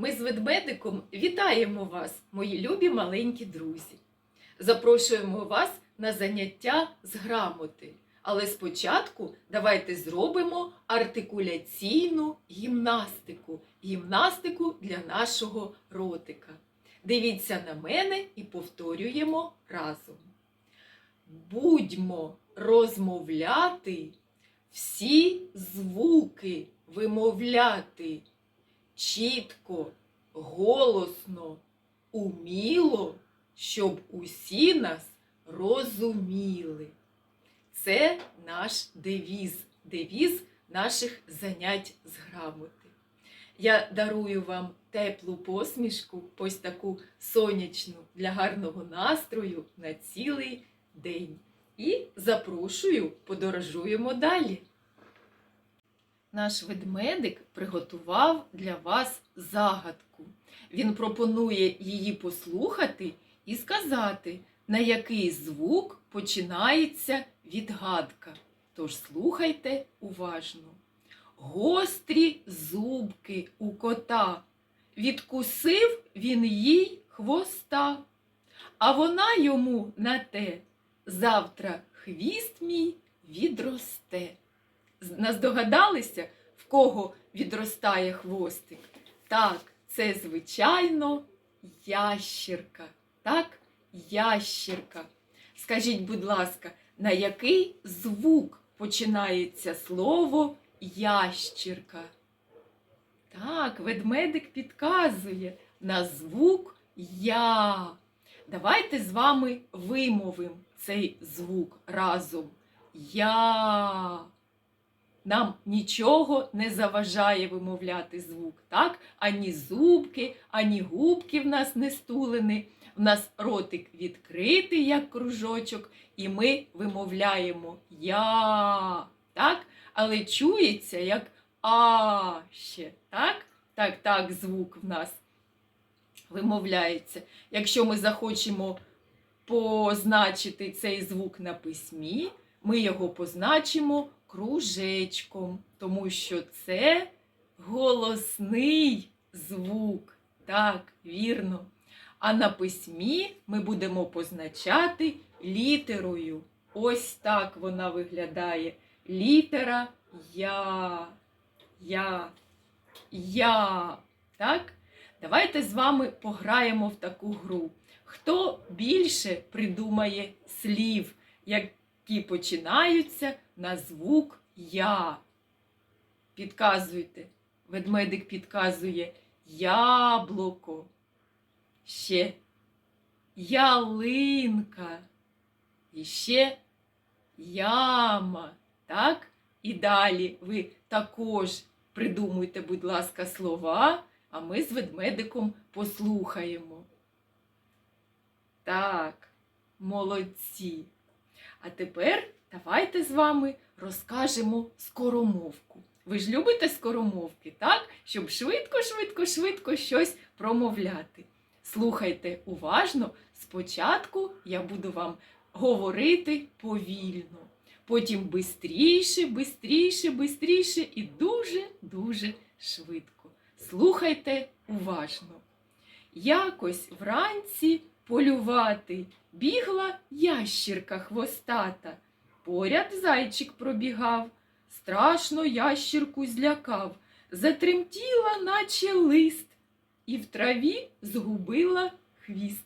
Ми з ведмедиком вітаємо вас, мої любі маленькі друзі. Запрошуємо вас на заняття з грамоти. Але спочатку давайте зробимо артикуляційну гімнастику. Гімнастику для нашого ротика. Дивіться на мене і повторюємо разом. Будьмо розмовляти, всі звуки вимовляти чітко, голосно, уміло, щоб усі нас розуміли. Це наш девіз, девіз наших занять з грамоти. Я дарую вам теплу посмішку, ось таку сонячну для гарного настрою на цілий день. І запрошую, подорожуємо далі. Наш ведмедик приготував для вас загадку. Він пропонує її послухати і сказати, на який звук починається відгадка. Тож слухайте уважно. Гострі зубки у кота. Відкусив він їй хвоста, а вона йому на те. Завтра хвіст мій відросте. Наздогадалися, в кого відростає хвостик? Так, це, звичайно, ящірка. Так, ящірка. Скажіть, будь ласка, на який звук починається слово ящірка? Так, ведмедик підказує на звук я. Давайте з вами вимовимо цей звук разом. Я. Нам нічого не заважає вимовляти звук, так? Ані зубки, ані губки в нас не стулені. В нас ротик відкритий, як кружочок, і ми вимовляємо я. Так? Але чується як а ще. Так? Так, так, звук в нас вимовляється. Якщо ми захочемо позначити цей звук на письмі, ми його позначимо кружечком, тому що це голосний звук. Так, вірно. А на письмі ми будемо позначати літерою. Ось так вона виглядає. Літера Я. Я. Я. Так? Давайте з вами пограємо в таку гру. Хто більше придумає слів, які починаються на звук Я? Підказуйте. Ведмедик підказує яблуко. Ще ялинка. І ще яма. Так? І далі ви також придумуйте, будь ласка, слова, а ми з ведмедиком послухаємо. Так, молодці. А тепер давайте з вами розкажемо скоромовку. Ви ж любите скоромовки, так? Щоб швидко, швидко, швидко щось промовляти. Слухайте уважно, спочатку я буду вам говорити повільно, потім бистріше, бистріше, бистріше і дуже-дуже швидко. Слухайте уважно. Якось вранці полювати бігла ящірка хвостата. Поряд зайчик пробігав, страшно ящірку злякав, затремтіла, наче лист, і в траві згубила хвіст.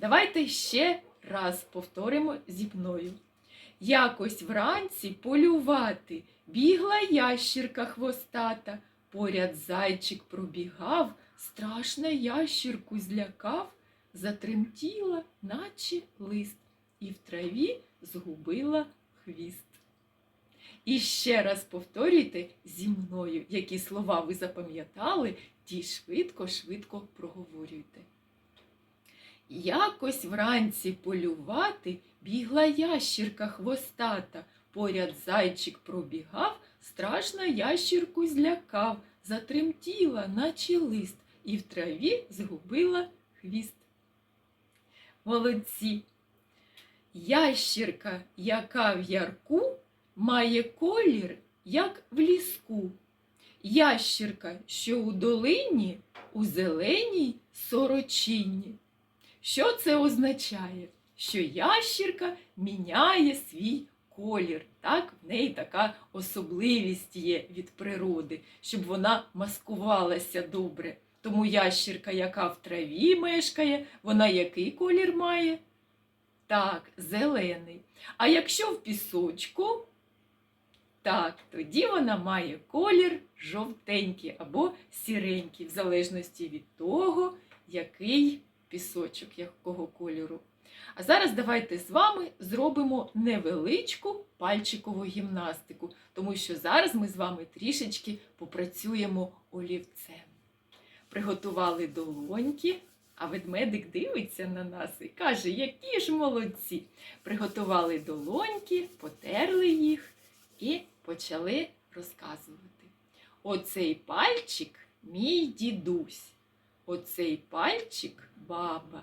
Давайте ще раз повторимо зі мною. Якось вранці полювати бігла ящірка хвостата, поряд зайчик пробігав, страшно ящірку злякав, затремтіла, наче лист, і в траві згубила хвіст. І ще раз повторюйте зі мною, які слова ви запам'ятали, ті швидко-швидко проговорюйте. Якось вранці полювати бігла ящірка хвостата, поряд зайчик пробігав, страшно ящірку злякав, затремтіла, наче лист, і в траві згубила хвіст. Молодці! Ящірка, яка в ярку, має колір, як в ліску. Ящірка, що у долині, у зеленій сорочині. Що це означає? Що ящірка міняє свій колір. Так, в неї така особливість є від природи, щоб вона маскувалася добре. Тому ящірка, яка в траві мешкає, вона який колір має? Так, зелений. А якщо в пісочку, так, тоді вона має колір жовтенький або сіренький, в залежності від того, який пісочок, якого кольору. А зараз давайте з вами зробимо невеличку пальчикову гімнастику, тому що зараз ми з вами трішечки попрацюємо олівцем. Приготували долоньки, а ведмедик дивиться на нас і каже, які ж молодці. Приготували долоньки, потерли їх і почали розказувати. Оцей пальчик мій дідусь, оцей пальчик баба.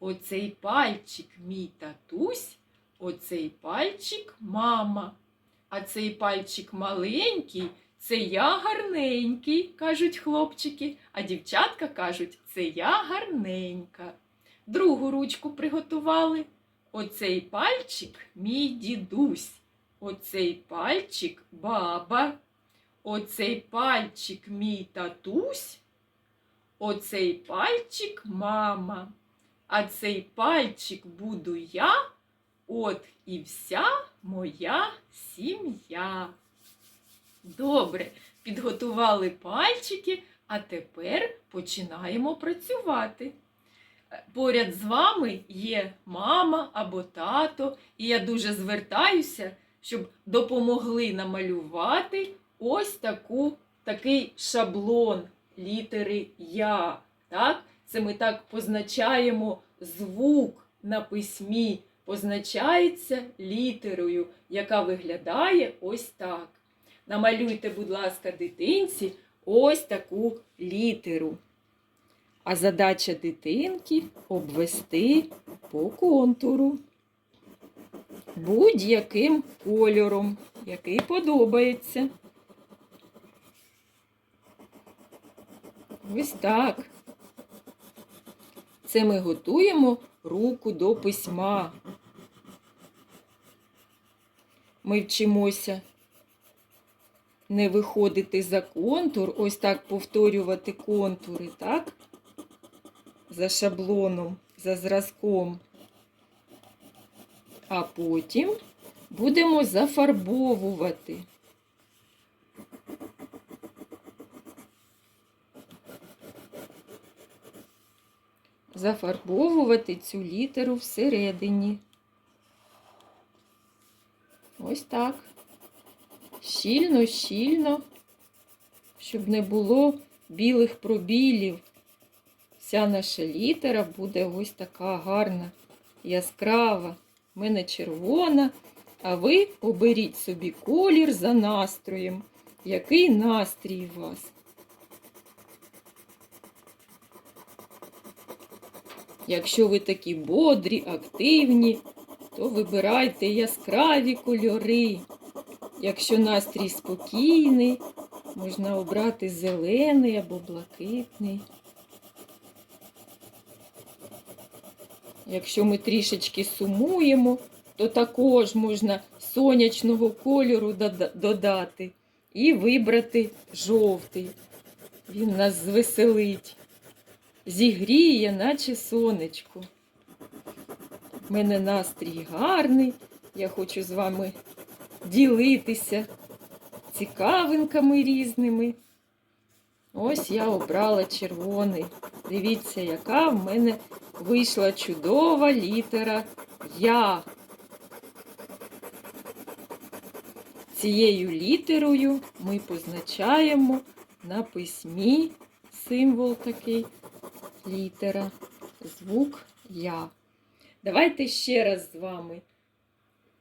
Оцей пальчик мій татусь, оцей пальчик мама. А цей пальчик маленький, це я гарненький, кажуть хлопчики, а дівчатка кажуть, це я гарненька. Другу ручку приготували. Оцей пальчик мій дідусь, оцей пальчик баба, оцей пальчик мій татусь, оцей пальчик мама. А цей пальчик буду я, от і вся моя сім'я. Добре, підготували пальчики, а тепер починаємо працювати. Е, Поряд з вами є мама або тато, і я дуже звертаюся, щоб допомогли намалювати ось таку, такий шаблон літери Я. Так? Це ми так позначаємо звук на письмі, позначається літерою, яка виглядає ось так. Намалюйте, будь ласка, дитинці ось таку літеру. А задача дитинки обвести по контуру будь-яким кольором, який подобається. Ось так. Це ми готуємо руку до письма. Ми вчимося не виходити за контур, ось так повторювати контури, так? За шаблоном, за зразком. А потім будемо зафарбовувати. зафарбовувати цю літеру всередині. Ось так. Щільно, щільно, щоб не було білих пробілів. Вся наша літера буде ось така гарна, яскрава. У мене червона, а ви оберіть собі колір за настроєм. Який настрій у вас? Якщо ви такі бодрі, активні, то вибирайте яскраві кольори. Якщо настрій спокійний, можна обрати зелений або блакитний. Якщо ми трішечки сумуємо, то також можна сонячного кольору додати і вибрати жовтий. Він нас звеселить зігріє, наче сонечко. У мене настрій гарний. Я хочу з вами ділитися цікавинками різними. Ось я обрала червоний. Дивіться, яка в мене вийшла чудова літера Я. Цією літерою ми позначаємо на письмі символ такий літера, звук Я. Давайте ще раз з вами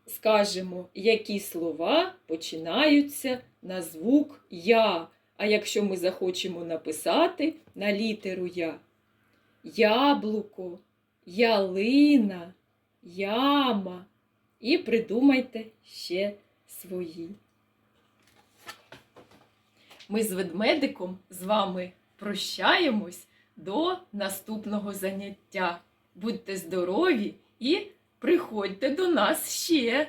скажемо, які слова починаються на звук Я. А якщо ми захочемо написати на літеру Я. Яблуко, ялина, яма. І придумайте ще свої. Ми з ведмедиком з вами прощаємось до наступного заняття. Будьте здорові і приходьте до нас ще.